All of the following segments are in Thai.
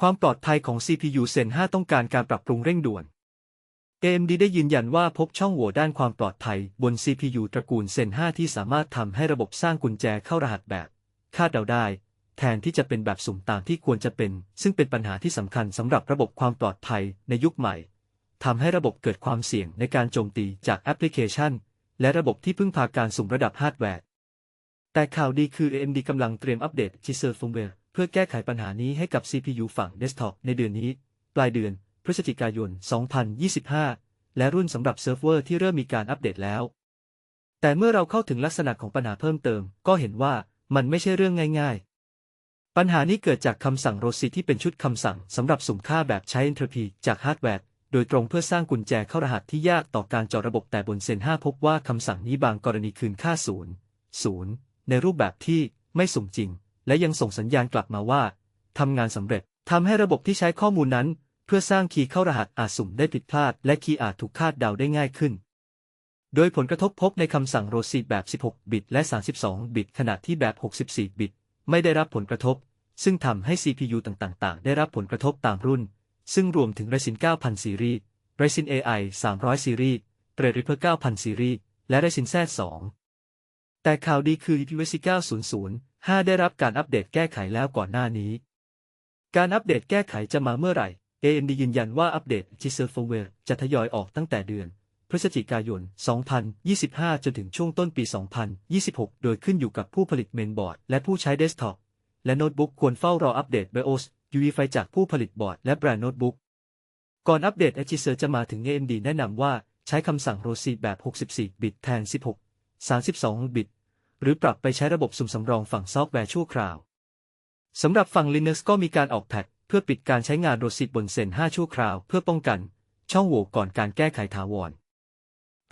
ความปลอดภัยของ CPU Zen 5 ต้องการการปรับปรุงเร่งด่วน AMD ได้ยืนยันว่าพบช่องโหว่ด้านความปลอดภัยบน CPU ตระกูล Zen 5 ที่สามารถทำให้ระบบสร้างกุญแจเข้ารหัสแบบ คาดเดาได้ แทนที่จะเป็นแบบสุ่มตามที่ควรจะเป็น ซึ่งเป็นปัญหาที่สำคัญสำหรับระบบความปลอดภัยในยุคใหม่ทำให้ระบบเกิดความเสี่ยงในการโจมตีจากแอปพลิเคชัน และระบบที่พึ่งพาการสุ่มระดับฮาร์ดแวร์แต่ข่าวดีคือ AMD กำลังเตรียมอัปเดต g i s e r Firmware เพื่อแก้ไขปัญหานี้ให้กับ CPU ฝั่งเดสก์ท็อปในเดือนนี้ ปลายเดือน พฤศจิกายน 2025 และรุ่นสำหรับเซิร์ฟเวอร์ที่เริ่มมีการอัปเดตแล้ว แต่เมื่อเราเข้าถึงลักษณะของปัญหาเพิ่มเติม ก็เห็นว่ามันไม่ใช่เรื่องง่ายๆ ปัญหานี้เกิดจากคำสั่งโรซีที่เป็นชุดคำสั่งสำหรับสุ่มค่าแบบใช้ entropy จากฮาร์ดแวร์โดยตรงเพื่อสร้างกุญแจเข้ารหัสที่ยากต่อการเจาะระบบแต่บนเซน5พบว่าคำสั่งนี้บางกรณีคืนค่าศูนย์ในรูปแบบที่ไม่สุ่มจริง และยังส่งสัญญาณกลับมาว่าทำงานสำเร็จทำให้ระบบที่ใช้ข้อมูลนั้น เพื่อสร้างคีย์เข้ารหัสอาจสุ่มได้ผิดพลาด และคีย์อาจถูกคาดเดาได้ง่ายขึ้น โดยผลกระทบพบในคำสั่งโรซีแบบ 16 บิต และ 32 บิต ขณะที่แบบ 64 บิต ไม่ได้รับผลกระทบ ซึ่งทำให้ CPU ต่างๆ ได้รับผลกระทบตามรุ่น ซึ่งรวมถึง Ryzen 9000 ซีรีส์ Ryzen AI 300 ซีรีส์ Threadripper 9000 ซีรีส์ และ Ryzen Z 2แต่ข่าวดีคือ u s c 900 5 ได้รับการอัปเดตแก้ไขแล้วก่อนหน้านี้ การอัปเดตแก้ไขจะมาเมื่อไหร่ AMD ยืนยันว่าอัปเดต g i s e r f i r m w a r e จะทยอยออกตั้งแต่เดือน พฤศจิกายน 2025 จนถึงช่วงต้นปี 2026 โดยขึ้นอยู่กับผู้ผลิตเมนบอร์ด และผู้ใช้เดสก์ท็อปและโน้ตบุ๊กควรเฝ้ารออัปเดต BIOS UEFI จากผู้ผลิตบอร์ดและแบรนด์โน้ตบุ๊กก่อนอัปเดตเอชิเซอร์จะมาถึง AMD แนะนำว่าใช้คำสั่ง ROSI แบบ 64 บิตแทน 16 32 บิต หรือปรับไปใช้ระบบสุ่มสำรองฝั่งซอฟต์แวร์ชั่วคราว สำหรับฝั่ง Linux ก็มีการออกแพทเพื่อปิดการใช้งาน ROSI บนเซน5ชั่วคราว เพื่อป้องกัน ช่องโหว่ก่อนการแก้ไขถาวร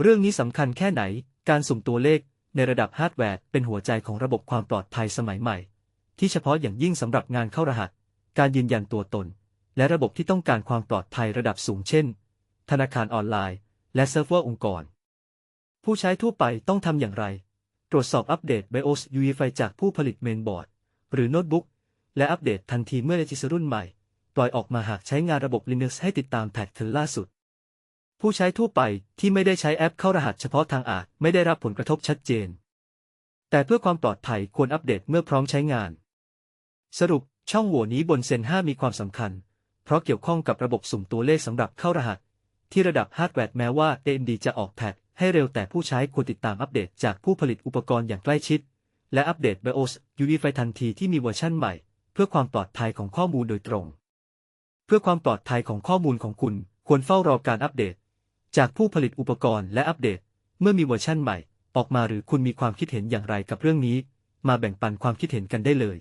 เรื่องนี้สำคัญแค่ไหน การสุ่มตัวเลขในระดับฮาร์ดแวร์เป็นหัวใจของระบบความปลอดภัยสมัยใหม่ ที่เฉพาะอย่างยิ่งสำหรับงานเข้ารหัส การยืนยันตัวตน และระบบที่ต้องการความปลอดภัยระดับสูงเช่น ธนาคารออนไลน์ และเซิร์ฟเวอร์องค์กร ผู้ใช้ทั่วไปต้องทำอย่างไร ตรวจสอบอัปเดต BIOS UEFI จากผู้ผลิตเมนบอร์ด หรือโน้ตบุ๊ก และอัปเดตทันทีเมื่อเลจิสรุ่นใหม่ ปล่อยออกมาหากใช้งานระบบ Linux ให้ติดตามแพทเทิร์นล่าสุด ผู้ใช้ทั่วไปที่ไม่ได้ใช้แอปเข้ารหัสเฉพาะทางอาจไม่ได้รับผลกระทบชัดเจน แต่เพื่อความปลอดภัยควรอัปเดตเมื่อพร้อมใช้งาน สรุปช่องโหว่นี้บนเซน 5 มีความสำคัญ เพราะเกี่ยวข้องกับระบบสุ่มตัวเลขสำหรับเข้ารหัส ที่ระดับฮาร์ดแวร์แม้ว่า AMD จะออกแพท ให้เร็วแต่ผู้ใช้ควรติดตามอัปเดตจากผู้ผลิตอุปกรณ์อย่างใกล้ชิด และอัปเดต BIOS UEFI ทันทีที่มีเวอร์ชั่นใหม่ เพื่อความปลอดภัยของข้อมูลโดยตรง เพื่อความปลอดภัยของข้อมูลของคุณควรเฝ้ารอการอัปเดต จากผู้ผลิตอุปกรณ์และอัปเดต เมื่อมีเวอร์ชั่นใหม่ ออกมาหรือคุณมีความคิดเห็นอย่างไรกับเรื่องนี้ มาแบ่งปันความคิดเห็นกันได้เลย